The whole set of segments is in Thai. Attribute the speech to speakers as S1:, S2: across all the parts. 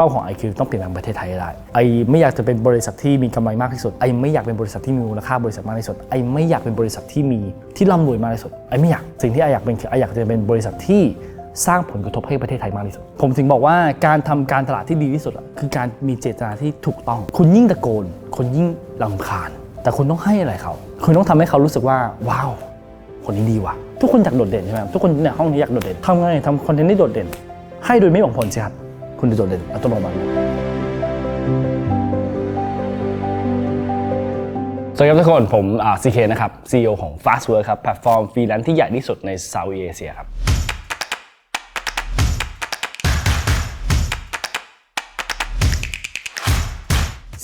S1: เป้าของไอคือต้องเปลี่ยนแปลงประเทศไทยให้ได้ไอไม่อยากจะเป็นบริษัทที่มีกำไรมากที่สุดไอไม่อยากเป็นบริษัทที่มีมูลค่าบริษัทมากที่สุดไอไม่อยากเป็นบริษัทที่มีที่ร่ำรวยมากที่สุดไอไม่อยากสิ่งที่ไออยากเป็นคือไออยากจะเป็นบริษัทที่สร้างผลกระทบให้ประเทศไทยมากที่สุด ผมถึงบอกว่าการทำการตลาดที่ดีที่สุด คือการมีเจตนาที่ถูกต้อง คุณยิ่งตะโกน คนยิ่งลำคาญ แต่คุณต้องให้อะไรเขา คุณต้องทำให้เขารู้สึกว่า ว้าว คนนี้ดีว่ะ ทุกคนอยากโดดเด่นใช่ไหมทุกคนในห้องนี้อยากโดดเด่นทำไงทำคอนเทนต์ที่โดดเด่น ให้โดยไม่หวังผลสิครับ คุณจะโดดเด่นอัตโนมัติสวัสดีครับทุกคน ผมซีเคนะครับ CEO ของ Fastwork ครับ แพลตฟอร์มฟรีแลนซ์ที่ใหญ่ที่สุดในเซาท์เอเชียครับ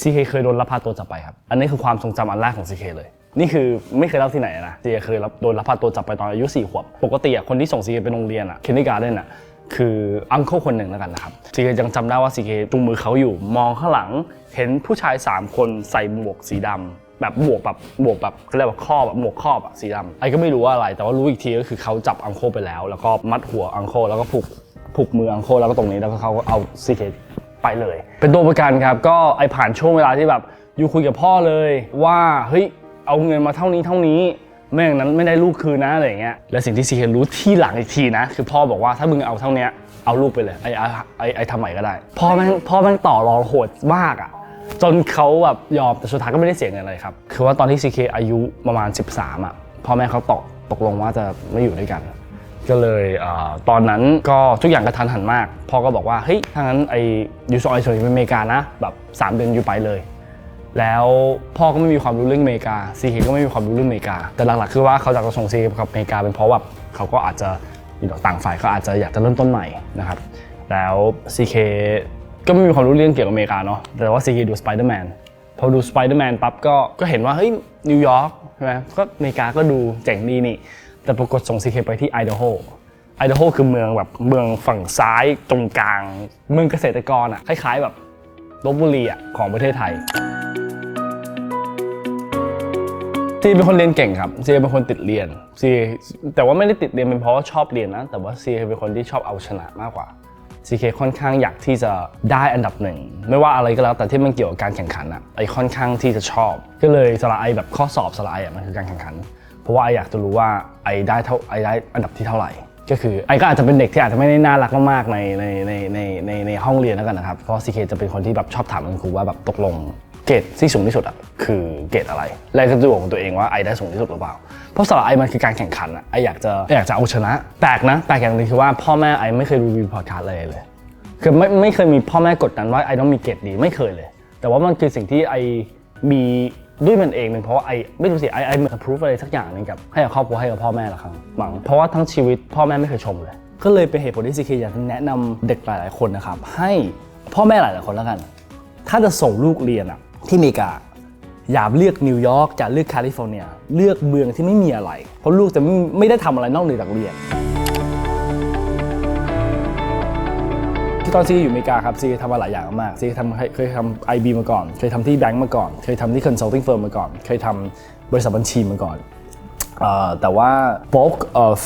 S1: CK เคยโดนลักพาตัวจับไปครับ อันนี้คือความทรงจำอันแรกของ CK เลย นี่คือไม่เคยเล่าที่ไหนนะ CK เคยรับโดนลักพาตัวจับไปตอนอายุ4ขวบ ปกติอะคนที่ส่ง CK ไปโรงเรียนอะคินิการ์เดนอะ คืออังเคิลคนหนึ่งแล้วกันนะครับ CK ยังจำได้ว่า CK จูงมือเขาอยู่มองข้างหลัง เห็นผู้ชาย 3 คนใส่หมวกสีดำแบบหมวกแบบหมวกแบบเขาเรียกว่าครอบแบบหมวกครอบอะสีดำไอ้ก็ไม่รู้ว่าอะไร แต่ว่ารู้อีกทีก็คือเขาจับอังเคิลไปแล้ว แล้วก็มัดหัวอังเคิลแล้วก็ผูกผูกมืออังเคิลแล้วก็ตรงนี้แล้วก็เขาก็เอา CK ไปเลย เป็นตัวประกันครับก็ไอผ่านช่วงเวลาที่แบบอยู่คุยกับพ่อเลยว่าเฮ้ยเอาเงินมาเท่านี้เท่านี้ ไม่อย่างนั้นไม่ได้ลูกคืนนะอะไรอย่างเงี้ยและสิ่งที่ซีเคนรู้ที่หลังอีกทีนะ คือพ่อบอกว่าถ้ามึงเอาเท่าเนี้ยเอาลูกไปเลยไอไอไอไอทำใหม่ก็ได้พ่อแม่งพ่อแม่งต่อรองโหดมากอะจนเขาแบบยอมแต่สุดท้ายก็ไม่ได้เสียเงินอะไรครับ คือว่าตอนที่ซีเคอายุประมาณ 13อะพ่อแม่เขาตกตกลงว่าจะไม่อยู่ด้วยกัน ก็เลยตอนนั้นก็ทุกอย่างกระทันหันมากพ่อก็บอกว่าเฮ้ยถ้างั้นไอยูซอยเฉยไปอเมริกานะแบบ 3 เดือนอยู่ไปเลย แล้วพ่อก็ไม่มีความรู้เรื่องอเมริกาซีเคก็ไม่มีความรู้เรื่องอเมริกา แต่หลักๆคือว่าเขาจะส่งซีเคกับอเมริกาเป็นเพราะว่าเขาก็อาจจะต่างฝ่ายเขาอาจจะอยากจะเริ่มต้นใหม่นะครับแล้วซีเคก็ไม่มีความรู้เรื่องเกี่ยวกับอเมริกาเนาะแต่ว่าซีเคดูสไปเดอร์แมนพอดูสไปเดอร์แมนปั๊บก็ก็เห็นว่าเฮ้ยนิวยอร์กใช่ไหมก็อเมริกาก็ดูเจ๋งดีนี่แต่ปรากฏส่งซีเคไปที่ไอเดโฮไอเดโฮคือเมืองแบบเมืองฝั่งซ้ายตรงกลาง เมืองเกษตรกรอะคล้ายๆแบบลบบุรีอะของประเทศไทย ซีเป็นคนเรียนเก่งครับซีเป็นคนติดเรียนซีแต่ว่าไม่ได้ติดเรียนเป็นเพราะว่าชอบเรียนนะ แต่ว่าซีเป็นคนที่ชอบเอาชนะมากกว่าซีเคค่อนข้างอยากที่จะได้อันดับหนึ่ง ไม่ว่าอะไรก็แล้วแต่ที่มันเกี่ยวกับการแข่งขันอะไอค่อนข้างที่จะชอบ ก็เลยสละไอแบบข้อสอบสละไออะมันคือการแข่งขัน เพราะว่าไออยากจะรู้ว่าไอได้เท่าไอได้อันดับที่เท่าไหร่ ก็คือไอก็อาจจะเป็นเด็กที่อาจจะไม่ได้น่ารักมากๆในในในในในในห้องเรียนแล้วกันนะครับเพราะซีเคจะเป็นคนที่แบบชอบถามคุณครูว่าแบบตกลง เกรดที่สูงที่สุดอะคือเกรดอะไรและก็จะบอกของตัวเองว่าไอได้สูงที่สุดหรือเปล่า เพราะสำหรับไอมันคือการแข่งขันอะไออยากจะอยากจะเอาชนะแปลกนะแปลกอย่างหนึงคือว่าพ่อแม่ไอไม่เคยรีวิวพอดคาสต์อะไรเลย คือไม่ไม่เคยมีพ่อแม่กดดันว่าไอต้องมีเกรดดีไม่เคยเลย แต่ว่ามันคือสิ่งที่ไอมีด้วยมันเองเป็นเพราะว่าไอไม่รู้สิไอไอเหมือนพิสูจอะไรสักอย่างนึงกับให้กับครอบครัวให้กับพ่อแม่ละครั้งมั้งเพราะว่าทั้งชีวิตพ่อแม่ไม่เคยชมเลย ก็เลยเป็นเหตุผลที่ซีเคอยากจะแนะนำเด็กหลาย ๆ คนนะครับให้พ่อแม่หลาย ๆ คนแล้วกัน ถ้าจะส่งลูกเรียนอะ ที่อเมริกาอย่าเลือกนิวยอร์กอย่าเลือกแคลิฟอร์เนีย เลือกเมืองที่ไม่มีอะไร เพราะลูกจะไม่ไม่ได้ทำอะไรนอกเหนือจากเรียน ที่ตอนซีอยู่อเมริกาครับซีทำมาหลายอย่างมากซีทำเคยทำไอบีมาก่อน เคยทำที่แบงก์มาก่อน เคยทำที่ consulting firm มมาก่อน เคยทำบริษัทบัญชีมาก่อนแต่ว่า bulk of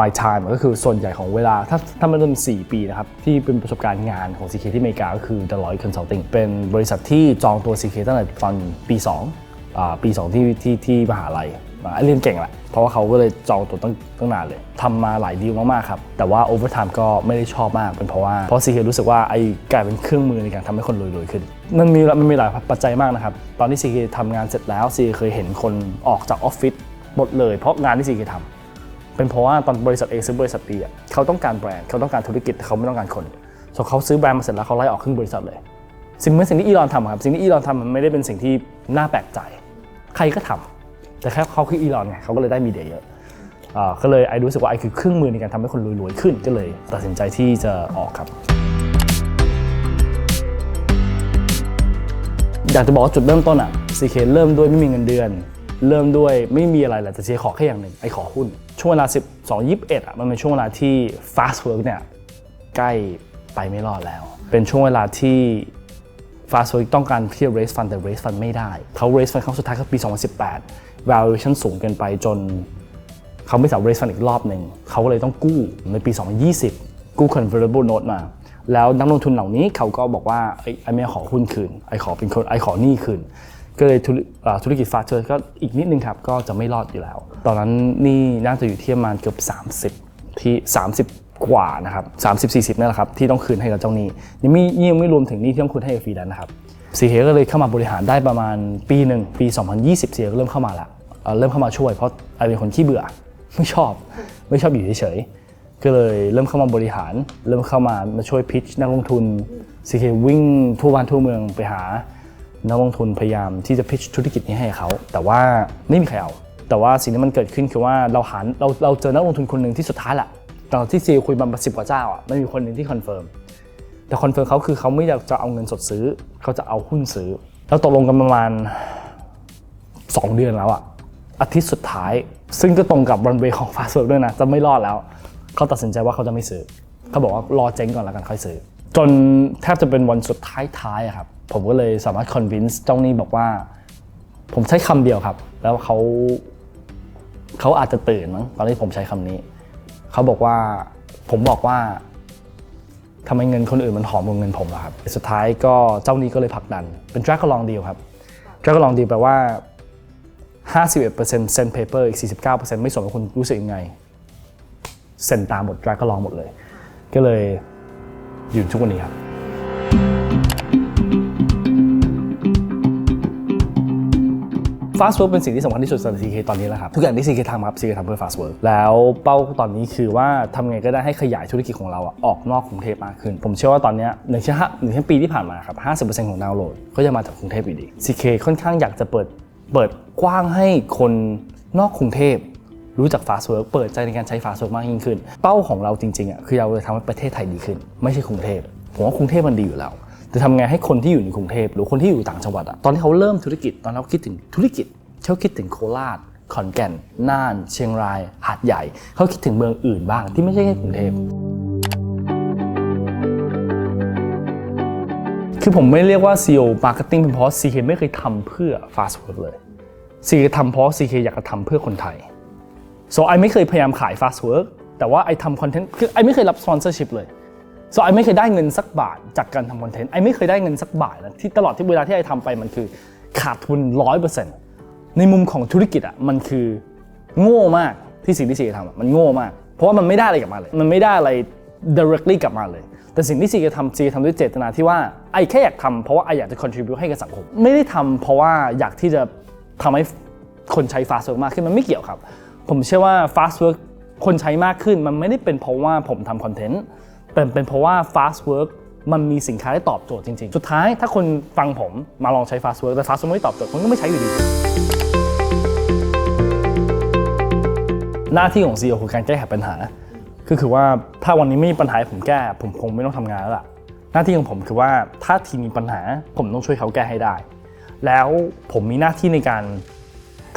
S1: my time ก็คือส่วนใหญ่ของเวลา ถ้าถ้ามันเป็น4ปีนะครับ ที่เป็นประสบการณ์งานของ CK ที่อเมริกาก็คือ Deloitte Consulting เป็นบริษัทที่จองตัว CK ตั้งแต่ตอนปี2อ่าปี 2 ที่ที่ที่มหาลัยอ่าเรียนเก่งแหละ เพราะว่าเขาก็เลยจองตัวตั้งตั้งนานเลยทำมาหลายดีลมากๆครับ แต่ว่าโอเวอร์ไทม์ก็ไม่ได้ชอบมาก เป็นเพราะว่า เพราะซีเครู้สึกว่าไอ้กลายเป็นเครื่องมือในการทำให้คนรวยๆขึ้น มันมีมันมีหลายปัจจัยมากนะครับ ตอนที่ซีเคทำงานเสร็จแล้วซีเคยเห็นคนออกจากออฟฟิศหมดเลย เพราะงานที่ซีเคทำ เป็นเพราะว่าตอนบริษัท A ซื้อบริษัท B อะเขาต้องการแบรนด์เขาต้องการธุรกิจแต่เขาไม่ต้องการคนส่วนเขาซื้อแบรนด์มาเสร็จแล้วเขาไล่ออกครึ่งบริษัทเลย สิ่งเหมือนสิ่งที่อีลอนทำครับสิ่งที่อีลอนทำมันไม่ได้เป็นสิ่งที่น่าแปลกใจ ใครก็ทำแต่แค่เขาคืออีลอนไงเขาก็เลยได้มีเดียเยอะก็เลยไอรู้สึกว่าไอคือเครื่องมือในการทำให้คนรวยๆขึ้นก็เลย ตัดสินใจที่จะออกครับ อยากจะบอกว่าจุดเริ่มต้นอะ CK เริ่มด้วยไม่มีเงินเดือน เริ่มด้วยไม่มีอะไรแหละแต่ CK ขอแค่อย่างหนึ่งไอขอหุ้น ช่วงเวลา 12 21อะมันเป็นช่วงเวลาที่ fast work เนี่ยใกล้ไปไม่รอดแล้ว เป็นช่วงเวลาที่ Fast Work ต้องการที่จะ raise fund แต่ raise fund ไม่ได้เขา raise fund ครั้งสุดท้ายก็ปี 2018 valuation สูงเกินไปจนเขาไม่สามารถ raise fund อีกรอบหนึ่งเขาก็เลยต้องกู้ในปี 2020 กู้ convertible note มา แล้วนักลงทุนเหล่านี้เขาก็บอกว่าไอ้ไอ้ไม่ขอหุ้นคืนไอ้ขอเป็นคนไอ้ขอหนี้คืน ก็เลยธุรกิจฟาสเชอร์ก็อีกนิดนึงครับ ก็จะไม่รอดอยู่แล้ว ตอนนั้นนี่น่าจะอยู่ที่ประมาณเกือบ 30 ที่ 30 กว่านะครับ30 40นั่นแหละครับที่ต้องคืนให้กับเจ้าหนี้ยังไม่นี่ยังไม่รวมถึงหนี้ที่ต้องคืนให้กับฟรีแลนซ์นะครับซีเคก็เลยเข้ามาบริหารได้ประมาณปีหนึ่งปี 2020ซีเคก็เริ่มเข้ามาละเเริ่มเข้ามาช่วยเพราะไอเป็นคนขี้เบื่อไม่ชอบไม่ชอบอยู่เฉยๆก็เลยเริ่มเข้ามาบริหาร เริ่มเข้ามามาช่วยพิชนักลงทุนซีเควิ่งทั่วบ้านทั่วเมืองไปหา นักลงทุนพยายามที่จะพิชธุรกิจนี้ให้เขา แต่ว่าไม่มีใครเอา แต่ว่าสิ่งที่มันเกิดขึ้นคือว่าเราหาเราเราเจอนักลงทุนคนหนึ่งที่สุดท้ายแหละตอนที่ซีคุยมาสิบกว่าเจ้าอะไม่มีคนหนึ่งที่คอนเฟิร์มแต่คอนเฟิร์มเขาคือเขาไม่อยากจะเอาเงินสดซื้อ เขาจะเอาหุ้นซื้อ แล้วตกลงกันประมาณ 2 เดือนแล้วอะอาทิตย์สุดท้าย ซึ่งก็ตรงกับรันเวย์ของฟาสเวิร์ด้วยนะ จะไม่รอดแล้ว เขาตัดสินใจว่าเขาจะไม่ซื้อ เขาบอกว่ารอเจ๊งก่อนแล้วกันค่อยซื้อ จนแทบจะเป็นวันสุดท้ายๆครับ ผมก็เลยสามารถคอนวินส์เจ้าหนี้บอกว่า ผมใช้คำเดียวครับ แล้วเขาเขาอาจจะตื่นมั้งตอนที่ผมใช้คำนี้ เขาบอกว่าผมบอกว่าทำไมเงินคนอื่นมันหอมกว่าเงินผมล่ะครับ สุดท้ายก็เจ้าหนี้ก็เลยผลักดัน เป็น drag along deal ครับ drag along deal แปลว่า 51%เซ็น paper อีก 49%ไม่สนว่าคุณรู้สึกยังไง เซ็นตามหมด drag along หมดเลย ก็เลย อยู่ทุกวันนี้ครับ Fast Work เป็นสิ่งที่สำคัญที่สุดสำหรับ CK ตอนนี้แล้วครับ ทุกอย่างที่ CK ทำครับ CK ทำเพื่อ Fast Work แล้วเป้าตอนนี้คือว่าทำไงก็ได้ให้ขยายธุรกิจของเราอออกนอกกรุงเทพมากขึ้น ผมเชื่อว่าตอนนี้ยหนึ่งเช่นห้าหนึ่งเช่นปีที่ผ่านมาครับ 50%ของดาวน์โหลดก็จะมาจากกรุงเทพอยู่ดี CK ค่อนข้างอยากจะเปิดเปิดกว้างให้คนนอกกรุงเทพ รู้จัก Fast Work เปิดใจในการใช้ Fast Work มากยิ่งขึ้น เป้าของเราจริงๆอะคือเราจะทำให้ประเทศไทยดีขึ้น ไม่ใช่กรุงเทพผมว่ากรุงเทพมันดีอยู่แล้วแต่ทำไงให้คนที่อยู่ในกรุงเทพหรือคนที่อยู่ต่างจังหวัดอะตอนที่เขาเริ่มธุรกิจตอนเขาคิดถึงธุรกิจเขาคิดถึงโคราชขอนแก่น น่าน เชียงราย หาดใหญ่ เขาคิดถึงเมืองอื่นบ้างที่ไม่ใช่แค่กรุงเทพ คือผมไม่เรียกว่า CEO Marketing เป็นเพราะ CK ไม่เคยทำเพื่อ Fast Work เลย CK ทำเพราะ CK อยากจะทำเพื่อคนไทย so ไอไม่เคยพยายามขาย fast work แต่ว่าไอทำคอนเทนต์คือไอไม่เคยรับ sponsorship เลย so ไอไม่เคยได้เงินสักบาทจากการทำคอนเทนต์ไอไม่เคยได้เงินสักบาทนะที่ตลอดที่เวลาที่ไอทำไปมันคือขาดทุน100%ในมุมของธุรกิจอะมันคือโง่มากที่สิ่งที่ซีทำมันโง่มาก เพราะว่ามันไม่ได้อะไรกลับมาเลย มันไม่ได้อะไร directly กลับมาเลย แต่สิ่งที่ซีจะทำซีทำด้วยเจตนาที่ว่าไอแค่อยากทำเพราะว่าไออยากจะ contribute ให้กับสังคม ไม่ได้ทำเพราะว่าอยากที่จะทำให้คนใช้ fast work มากขึ้นมันไม่เกี่ยวครับ ผมเชื่อว่า fast work คนใช้มากขึ้นมันไม่ได้เป็นเพราะว่าผมทำคอนเทนต์แต่เป็นเพราะว่า fast work มันมีสินค้าที่ตอบโจทย์จริงๆ สุดท้ายถ้าคนฟังผมมาลองใช้ fast work แต่ fast work ไม่ตอบโจทย์คนก็ไม่ใช้อยู่ดี หน้าที่ของ CEO คือการแก้ไขปัญหา ก็คือว่าถ้าวันนี้ไม่มีปัญหาให้ผมแก้ ผมคงไม่ต้องทำงานแล้วล่ะ หน้าที่ของผมคือว่าถ้าทีมมีปัญหา ผมต้องช่วยเขาแก้ให้ได้ แล้วผมมีหน้าที่ในการ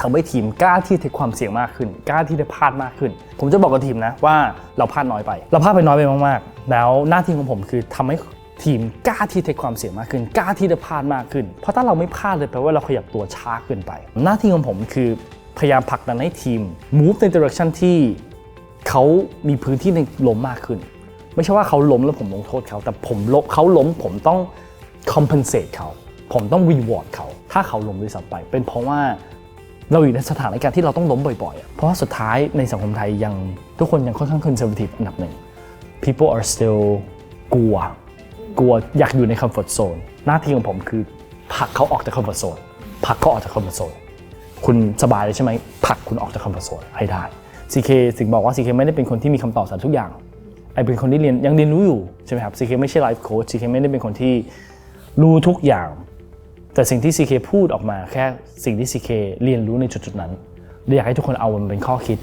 S1: ทำให้ทีมกล้าที่จะเทคความเสี่ยงมากขึ้น กล้าที่จะพลาดมากขึ้น ผมจะบอกกับทีมนะว่าเราพลาดน้อยไป เราพลาดไปน้อยไปมากๆ แล้วหน้าที่ของผมคือทำให้ทีมกล้าที่เทคความเสี่ยงมากขึ้น กล้าที่จะพลาดมากขึ้น เพราะถ้าเราไม่พลาดเลยแปลว่าเราขยับตัวช้าเกินไป หน้าที่ของผมคือพยายามผลักดันให้ทีม move ใน direction ที่เขามีพื้นที่ในล้มมากขึ้น ไม่ใช่ว่าเขาล้มแล้วผมลงโทษเขา แต่ผมล้มเขาล้มผมต้อง compensate เขา ผมต้อง reward เขา ถ้าเขาล้มด้วยซ้ำไป เป็นเพราะว่า เราอยู่ในสถานการณ์ที่เราต้องล้มบ่อยๆ เพราะว่าสุดท้ายในสังคมไทยยังทุกคนยังค่อนข้าง conservative อันดับหนึ่ง people are still กลัว กลัวอยากอยู่ใน comfort zone หน้าที่ของผมคือผลักเขาออกจาก comfort zone ผลักเขาออกจาก comfort zone คุณสบายเลยใช่ไหมผลักคุณออกจาก comfort zone ให้ได้ CK ถึงบอกว่า CK ไม่ได้เป็นคนที่มีคำตอบสำหรับทุกอย่าง ไอเป็นคนที่เรียนยังเรียนรู้อยู่ใช่ไหมครับ CK ไม่ใช่ life coach CK ไม่ได้เป็นคนที่รู้ทุกอย่าง แต่สิ่งที่ CK พูดออกมาแค่สิ่งที่ CK เรียนรู้ในจุดๆนั้นและอยากให้ทุกคนเอามันเป็นข้อคิด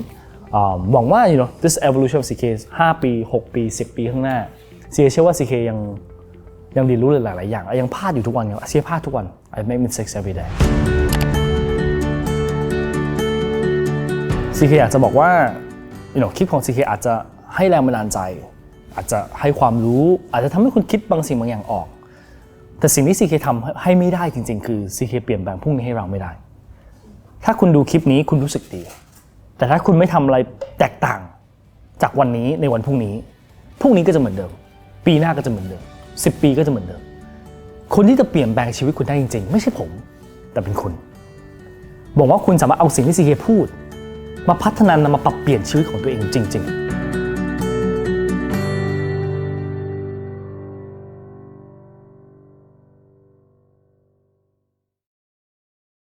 S1: หวังว่า you know this evolution of CK 5 ปี 6 ปี 10 ปีข้างหน้า CK เชื่อว่า CK ยังยังเรียนรู้หลายๆอย่างและยังพลาดอยู่ทุกวันครับ CK พลาดทุกวัน I make mistakes every day CK อยากจะบอกว่า you know คลิปของ CK อาจจะให้แรงบันดาลใจ อาจจะให้ความรู้ อาจจะทำให้คุณคิดบางสิ่งบางอย่างออก แต่สิ่งที่ CK ทำให้ไม่ได้จริง ๆ คือ CK เคเปลี่ยนแปลงพรุ่งนี้ให้เราไม่ได้ ถ้าคุณดูคลิปนี้คุณรู้สึกดี แต่ถ้าคุณไม่ทำอะไรแตกต่างจากวันนี้ในวันพรุ่งนี้พรุ่งนี้ก็จะเหมือนเดิม
S2: ปีหน้าก็จะเหมือนเดิม10 ปีก็จะเหมือนเดิม คนที่จะเปลี่ยนแปลงชีวิตคุณได้จริง ๆ ไม่ใช่ผม แต่เป็นคุณ บอกว่าคุณสามารถเอาสิ่งที่ซีเคพูด มาพัฒนานำมาปรับเปลี่ยนชีวิตของตัวเองจริง ๆ